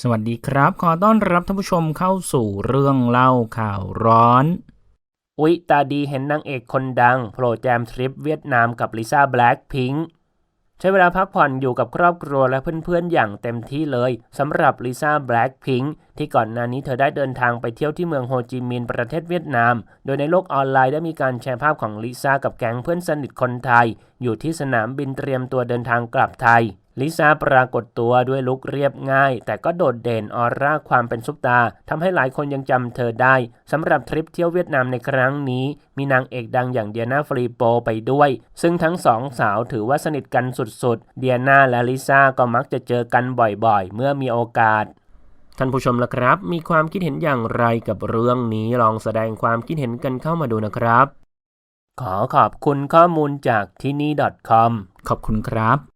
สวัสดีครับ ขอต้อนรับท่านผู้ชมเข้าสู่เรื่องเล่าข่าวร้อน อุ๊ย ตาดีเห็นนางเอกคนดังโผล่แจมทริปเวียดนามกับลิซ่าแบล็ k พิงค์ใช้เวลาพักผ่อนอยู่กับครอบครัวและเพื่อนๆอย่างเต็มที่เลยสำหรับลิซ่าแบล็ k พิงค์ที่ก่อนหน้านี้เธอได้เดินทางไปเที่ยวที่เมืองโฮจิมินห์ประเทศเวียดนาม โดยในโลกออนไลน์ได้มีการแชร์ภาพของลิซ่ากับแก๊งเพื่อนสนิทคนไทย อยู่ที่สนามบินเตรียมตัวเดินทางกลับไทย ลิซ่าปรากฏตัวด้วยลุคเรียบง่าย แต่ก็โดดเด่นออร่าความเป็นซุปตาทำให้หลายคนยังจำเธอได้สำหรับทริปเที่ยวเวียดนามในครั้งนี้ มีนางเอกดังอย่างเดียนาฟรีโปไปด้วย ซึ่งทั้งสองสาวถือว่าสนิทกันสุดๆ เดียนาและลิซ่าก็มักจะเจอกันบ่อยๆ เมื่อมีโอกาสท่านผู้ชมล่ะครับ มีความคิดเห็นอย่างไรกับเรื่องนี้ลองแสดงความคิดเห็นกันเข้ามาดูนะครับ ขอขอบคุณข้อมูลจากที่นี่ .com ขอบคุณครับ